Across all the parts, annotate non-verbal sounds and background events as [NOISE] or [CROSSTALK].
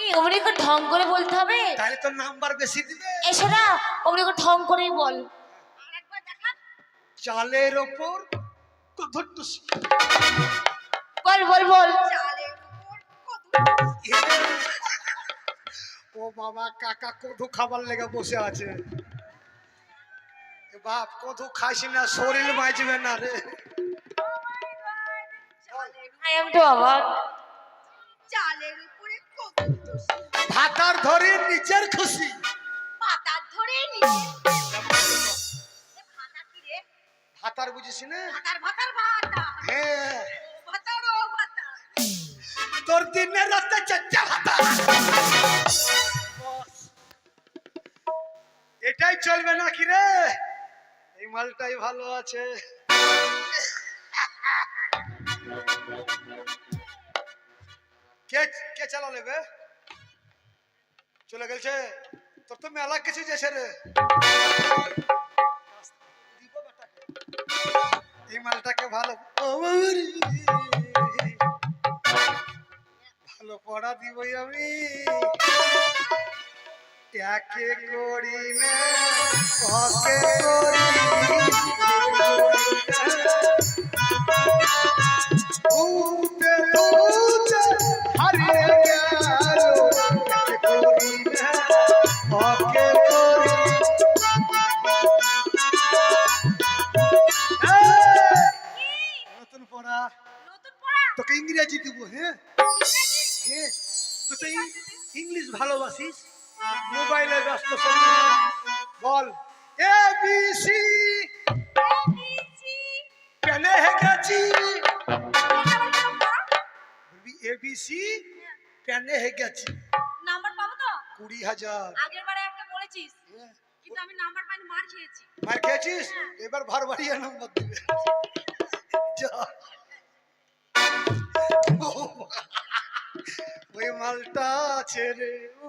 এই অমনি করে ঢং করে বলতে হবে? তাহলে তোর নাম্বার বেশি দিবে? এসো না অমনি করে ঢং করেই বল। চালের ওপর ধুট্টুসি বল বল বল। ও বাবা কাকা কদু খাবার লেগে বসে আছে। বাপ কদু খাইস না শরীর বাঁচবে না রে। আই এম টু অবাক। চালের উপরে ভাতার ধরে নিচের খুশি। পাতার ধরে ভাতার বুঝিস না? ভাতার ভাতার ভাতা। হ্যাঁ। ভাতার ও ভাতা। তোর দিনের রাস্তায় চাচ্চা ভাতা। এটাই চলবে নাকি রে? এই মালটাই ভালো আছে। কে কে চালালে বে চলে গেছে তোর তো মেলা কিছু যেছে রে। এই মালটাকে ভালো ভালো পড়া দিবই আমি। একে করি না করি। এবিসি পেনে হে গেছি বলবি এ বি সি পেনে হে গেছি নাম্বার পাবো তো কুড়ি হাজার। আগের বারে একটা বলেছিস। কিন্তু আমি নাম্বার পাইনি মার খেয়েছি। মার খেয়েছিস? এবার ভার বাড়িয়ে নম্বর দিবে। [LAUGHS] যা। ওই মালটা ও।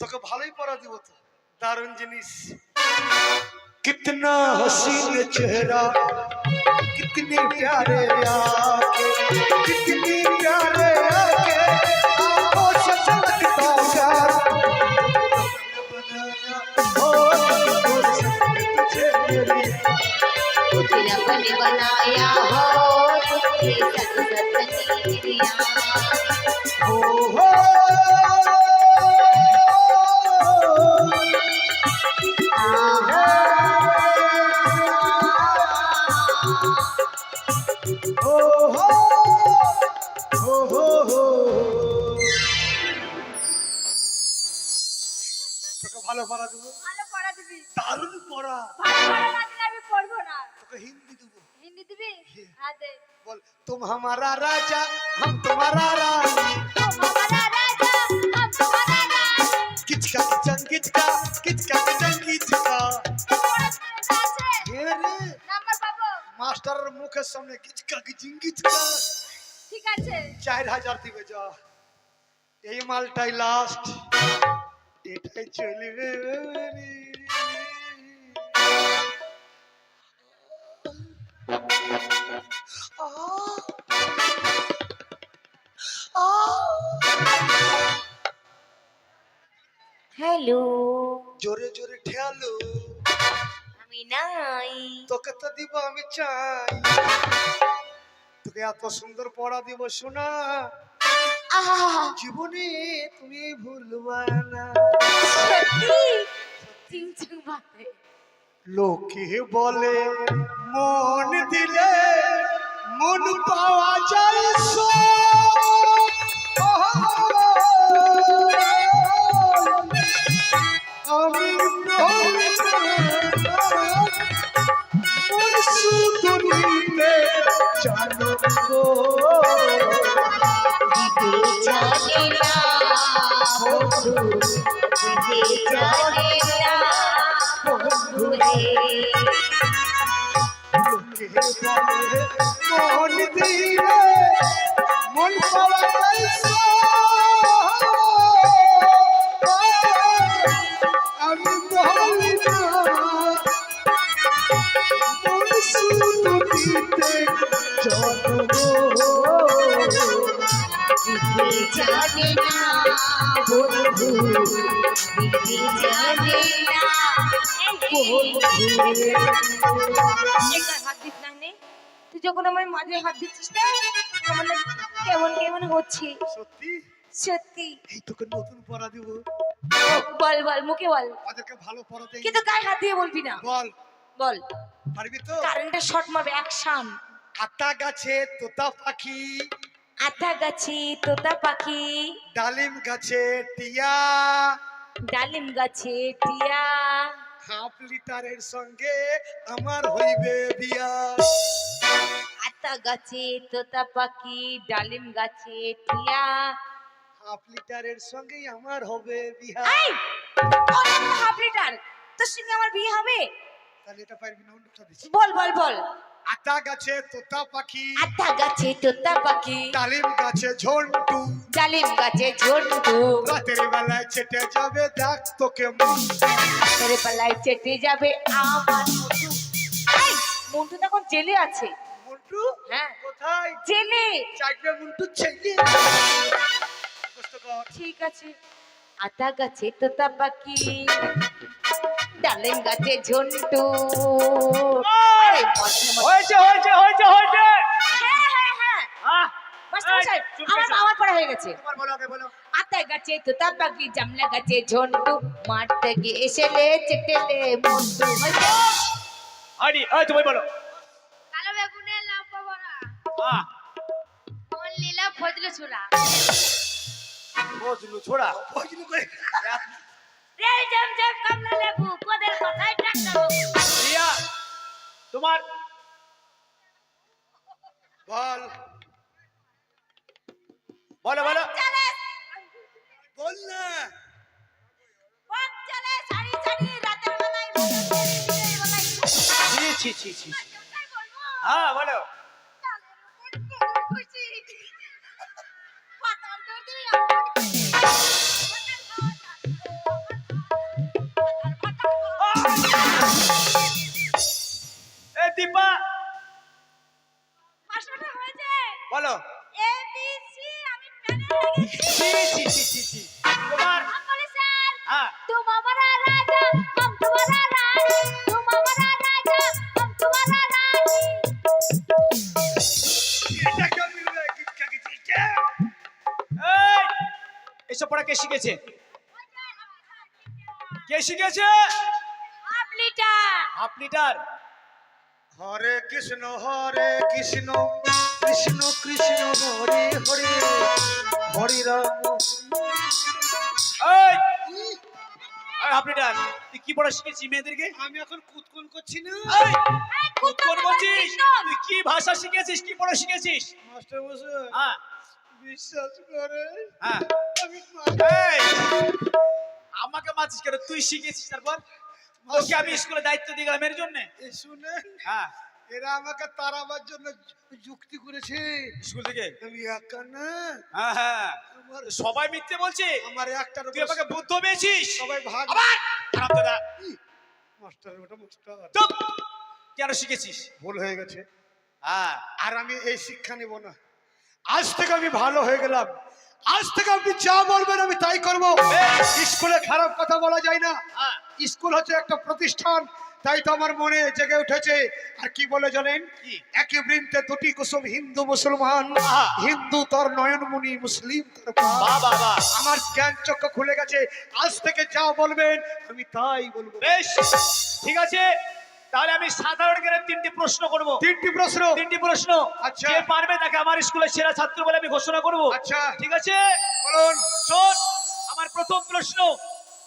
তোকে ভালোই পড়া দিব তো। দারুণ জিনিস कितना हसीन चेहरा कितने प्यारे आके कितने प्यारे आके आंखों से झलकता प्यार बनाया हो तुझे मेरी तेरा बन बनाया हो तुझे सत सत नीरिया हो हो हो तुम्हारा रानी हमारा राजा हम तुम्हारा रानी किचका किचन किचका किचका किचन किचका আছে ये रे নাম্বার পাবো মাস্টার মুখের সামনে কিচকা কিচিং কিচকা ঠিক আছে চার হাজার দিবে যা এই মালটাই লাস্ট এটাই চলবে রে। আহ! হ্যালো জোরে জোরে ঠেলো আমি নাই তোকে তো দিব আমি চাই তোকে এত সুন্দর পড়া দিব শোনা জীবনে তুমি ভুলবা না লোকে বলে মন দিলে মন পাওয়া যায় সো। চলো গো চলে না বন্ধু চলে না বন্ধু মন দিলে মন পাওয়া তুই যখন আমার মাঝে হাত দিচ্ছিস না কেমন কেমন হচ্ছে? সত্যি? সত্যি। এই তোকে নতুন পড়া দিব। বল বল মুখে বল। ওদেরকে ভালো পড়া কিন্তু গায়ে হাত দিয়ে বলবি না। বল। বল। পারবি তো? কারেন্টের শর্ট মারবে অ্যাকশন আতা গাছে তোতা পাখি। আতা গাছে তোতা পাখি। ডালিম গাছে টিয়া। ডালিম গাছে টিয়া। হাফ লিটারের সঙ্গে আমার হইবে বিয়া। আতা গাছে তোতা পাখি ডালিম গাছে টিয়া। হাফ লিটারের সঙ্গেই আমার হবে বিয়া। এই হাফ লিটার তোর সঙ্গে আমার বিয়ে হবে। তাহলে এটা পারবি না অন্যটা দিচ্ছি। বল বল বল। আতা গাছে তোতা পাখি আতা গাছে তোতা পাখি। ডালিম গাছে ঝন্টু। ডালিম গাছে ঝন্টু রাতের বেলায় চেটে যাবে দেখ তোকে তোর পালায় চেটে যাবে আমার মন্টু এই, মন্টু তখন জেলে আছে। মন্টু হ্যাঁ। কোথায়? জেলে। মন্টু ছেলে। ঠিক আছে। আতা গাছে তোতা পাখি। ডালিম গাছে ঝন্টু। হয়েছে হয়েছে হয়েছে হয়েছে হ্যাঁ হ্যাঁ হ্যাঁ আহ, মাস্টার এই, মশাই চুপ আমার করে আমার পড়া হয়ে গেছে। আতা গাছে তোতা পাখি জামলা গাছে ঝন্টু মাঠ থেকে এসেলে চেটেলে মন্টু? হয়নি এই তুমি বলো। কালো বেগুনের লম্বা বড়া আহ, লীলা ফজলু ছোড়া। বজলু ছোড়া? ফজলু করে রে জম জম কমলা লেবু কোদের কথায় ডাক্তার রিয়া তোমার বল। বলো বলো। বল না। ছি ছি ছি হ্যাঁ বলো। এ দীপা পড়া কে শিখেছে? Half litre. Half litre. Hare Krishna Hare Krishna Krishna Krishna Hare Hare Hare Ram. এই! এই হাফ লিটার। তুই কি পড়া শিখেছি মেয়েদেরকে? আমি এখন কুতকুন করছি না। এই! কোন বলছিস? তুই কি ভাষা শিখেছিস? কি পড়া শিখেছিস? মাস্টার মশাই হ্যাঁ। বিশ্বাস করে হ্যাঁ। আমি আমাকে মাছিস কেন? তুই শিখেছিস তারপর? ওকে আমি স্কুলে দায়িত্ব দিয়ে গেলাম এর জন্য। শুনেন হ্যাঁ। এরা আমাকে তারাবার জন্য যুক্তি করেছে। স্কুল থেকে? আমি একা না। হ্যাঁ হ্যাঁ। আমার সবাই মিথ্যে বলছে। আমার একটার তুই আমাকে বুদ্ধ পেয়েছিস? সবাই ভাগ। আবার খারাপ দাদা মাস্টার ওটা মাস্টার। চুপ! কেন শিখেছিস? ভুল হয়ে গেছে। হ্যাঁ। আর আমি এই শিক্ষা নেব না। আজ থেকে আমি ভালো হয়ে গেলাম। আজ থেকে আপনি যা বলবেন আমি তাই করব। স্কুলে খারাপ কথা বলা যায় না। স্কুল হচ্ছে একটা প্রতিষ্ঠান তাই তো আমার মনে জেগে উঠেছে। আর কি বলে জানেন? একই বৃন্তে দুটি কুসুম হিন্দু মুসলমান। হিন্দু তোর নয়নমণি মুসলিম তোর আমার জ্ঞান চক্ষু খুলে গেছে। আজ থেকে যা বলবেন আমি তাই বলব। বেশ ঠিক আছে। তাহলে আমি সাধারণ জ্ঞানের তিনটি প্রশ্ন করব। তিনটি প্রশ্ন? তিনটি প্রশ্ন। আচ্ছা। যে পারবে তাকে আমার স্কুলের সেরা ছাত্র বলে আমি ঘোষণা করব? আচ্ছা। ঠিক আছে? বলুন। শোন আমার প্রথম প্রশ্ন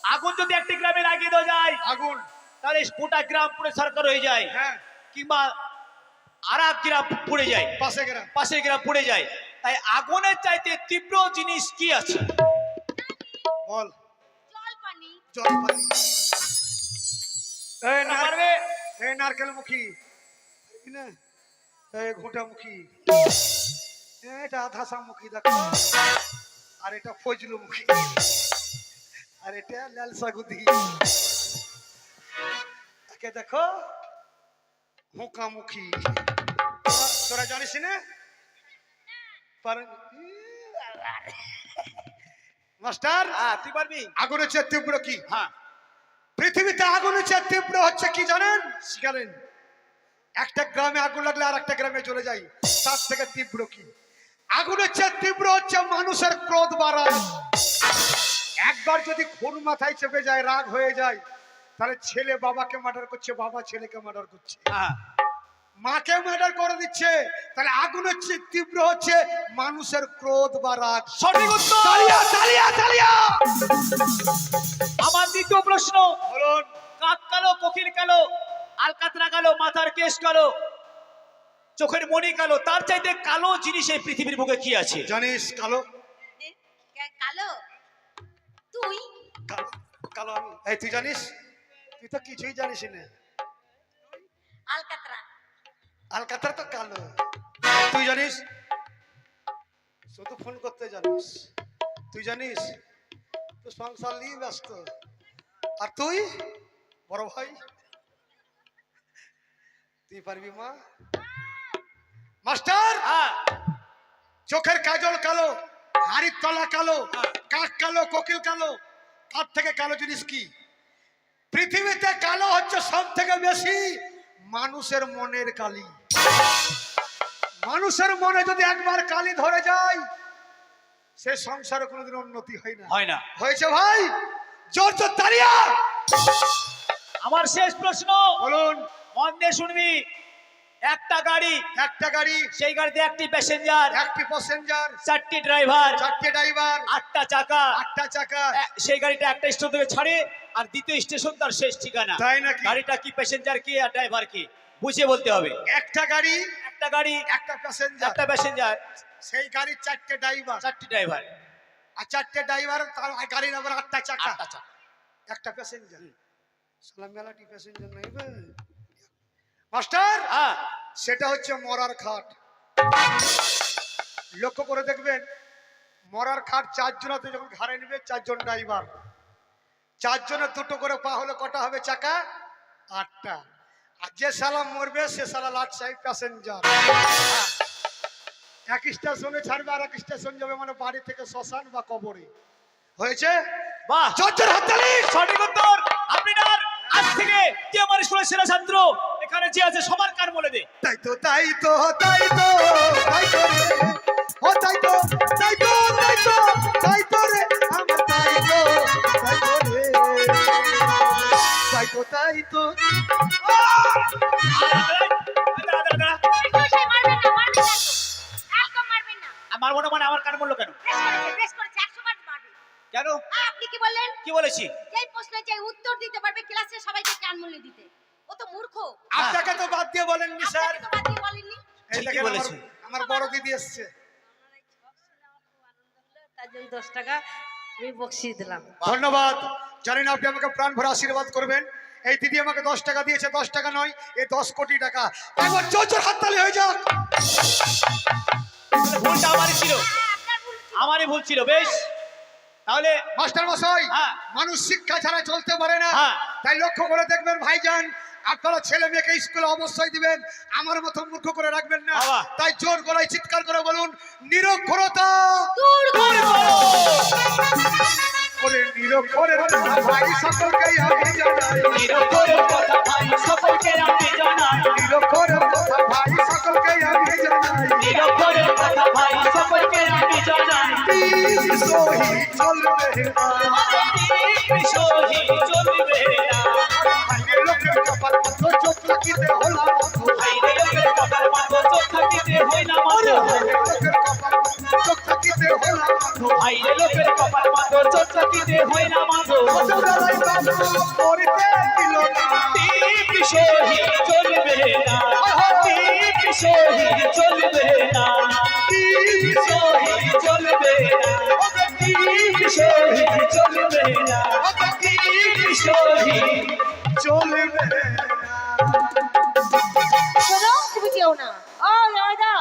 আগুন যদি একটি গ্রামে লাগিয়ে দেওয়া যায় আগুন। তাহলে গোটা গ্রাম পুরো সরকার হয়ে যায়। হ্যাঁ। কিংবা আর এক গ্রাম পুড়ে যায়। পাশে গ্রাম। পাশের গ্রাম পুড়ে যায়। তাই আগুনের চাইতে তীব্র জিনিস কি আছে? বল। জল পানি জল পানি এই না পারবে? এই নারকেল মুখী না? এই ঘোটা মুখী এটা আধাসা মুখী দেখো। আর এটা ফজলু মুখী আর এটা লাল সাগুদি একে দেখো হুকা মুখী তোরা- জানিস না? মাস্টার? হ্যাঁ তুই পারবি। আগুনের চেয়ে তীব্র কি? হ্যাঁ। পৃথিবীতে আগুনের চেয়ে তীব্র হচ্ছে কি জানেন? শিখালেন। একটা গ্রামে আগুন লাগলে আর একটা গ্রামে চলে যাই। তার থেকে তীব্র কি? আগুনের চেয়ে তীব্র হচ্ছে মানুষের ক্রোধ বা রাগ একবার যদি খুন মাথায় চেপে যায় রাগ হয়ে যায় তাহলে ছেলে বাবাকে মার্ডার করছে বাবা ছেলেকে মার্ডার করছে। মাকে মার্ডার করে দিচ্ছে তাহলে আগুন হচ্ছে তীব্র হচ্ছে মানুষের ক্রোধ বা রাগ। সঠিক উত্তর! আমার দ্বিতীয় প্রশ্ন। বলুন। কাক কালো কোকিল কালো আলকাতরা কালো মাথার কেশ কালো চোখের মনি কালো তার চাইতে কালো জিনিস এই পৃথিবীর বুকে কি আছে? জানিস কালো। কালো? তুই? কালো আমি। এই তুই জানিস? তুই তো কিছুই জানিস না। আলকাতরা। আলকাতার তো কালো। তুই জানিস? শুধু ফোন করতে জানিস। তুই জানিস? সংসার নিয়ে ব্যস্ত। আর তুই? বড় ভাই? তুই পারবি মা? মাস্টার! হ্যাঁ। চোখের কাজল কালো হাড়ির তলা কালো কাক কালো কোকিল কালো তার থেকে কালো জিনিস কি? পৃথিবীতে কালো হচ্ছে সব থেকে বেশি মানুষের মনের কালি। মানুষের মনে যদি একবার কালি ধরে যায় সে সংসারে কোনোদিন উন্নতি হয় না। হয় না। হয়েছে ভাই? জোর জোর তালিয়া আমার শেষ প্রশ্ন। বলুন। মন দিয়ে শুনবি। একটা গাড়ি একটা গাড়ি সেই গাড়িতে একটি প্যাসেঞ্জার একটি প্যাসেঞ্জার চারটি ড্রাইভার চারটি ড্রাইভার আটটা চাকা আটটা চাকা। সেই গাড়িটা একটা স্টেশন থেকে ছাড়ে আর দ্বিতীয় স্টেশন তার শেষ ঠিকানা। তাই নাকি? গাড়িটা কি প্যাসেঞ্জার কি আর ড্রাইভার কি? বুঝিয়ে বলতে হবে। একটা গাড়ি একটা গাড়ি একটা প্যাসেঞ্জার একটা প্যাসেঞ্জার সেই গাড়ির চারটে ড্রাইভার চারটে ড্রাইভার আর চারটে ড্রাইভার তার গাড়ির আবার আটটা চাকা আটটা চাকা একটা প্যাসেঞ্জার সালাম মেলাটি প্যাসেঞ্জার নাই। মাস্টার হ্যাঁ। সেটা হচ্ছে মরার খাট লক্ষ্য করে দেখবেন মরার খাট চারজনাতে যখন ঘাড়ে নেবে চারজন ড্রাইভার চারজনের দুটো করে পা হলে কটা হবে চাকা? আটটা। আর যে সালা মরবে সে সালা লাট সাহেব প্যাসেঞ্জার এক স্টেশনে ছাড়বে আর এক স্টেশন যাবে মানে বাড়ি থেকে শ্মশান বা কবরে। হয়েছে? বাহ। চোদ্দের হাততালি! সঠিক উত্তর। আপনি না আজ থেকে যে আমার স্কুলের সেরা ছাত্র এখানে যে আছে সবার কান বলে দে। তাই তো তাই তো তাই তো তাই তো। ও তাই তো তাই তো তাই তো। না আর মারবো না মানে আমার কান বলল কেন? প্রেস করেছে প্রেস করেছে একশো বার মারবে কেন? আপনি কি বললেন কি বলেছি? যেই প্রশ্নের যে উত্তর দিতে পারবে ক্লাসে সবাইকে কান মূল্য দিতে ও তো মূর্খ আপনাকে তো বাদ দিয়ে বলেননি স্যার। বাদ দিয়ে বলেননি? এই দেখেন আমার- আমার বড় দিদি এসছে। তার জন্য দশ টাকা আমি বকশিয়ে দিলাম। ধন্যবাদ। জানেন আপনি আমাকে প্রাণ ভরে আশীর্বাদ করবেন। এই দিদি আমাকে দশ টাকা দিয়েছে দশ টাকা নয় এই দশ কোটি টাকা। একবার জোর জোর হাততালি হয়ে যাক। ভুলটা আমারই ছিল। আমারই ভুল ছিল বেশ। তাহলে মাস্টার মশাই হ্যাঁ। মানুষ শিক্ষা ছাড়া চলতে পারে না। হ্যাঁ। তাই লক্ষ্য করে দেখবেন ভাইজান আপনারা ছেলে মেয়েকে স্কুলে অবশ্যই দিবেন। আমার মতো মূর্খ করে রাখবেন না। তাই জোর গলায় চিৎকার করে বলুন নিরক্ষরতা। দূর করে নিরক্ষরের কথা ভাই সকলকেই আমি জানাই। নিরক্ষরের কথা ভাই সকলকে আমি জানাই। নিরক্ষরের কথা ভাই সকলকেই আমি জানাই। নিরক্ষরের কথা ভাই সকলকে আমি জানাই। তিন সহি চলবে না। সহি চলবে না লোকের কপাল মতো থাকিতে হলাম বাঁধো আইরে লোকের কপাল বাঁধো চোখকিতে হয় না বাঁধো বসুরাই বাঁধো মরিতে দিল না। দীপ সহি চলবে না দীপ সহি চলবে না দীপ সহি চলবে না দীপ সহি চলবে না দীপ সহি চলবে না। শুনো তুমি কেউ না। ও দাদা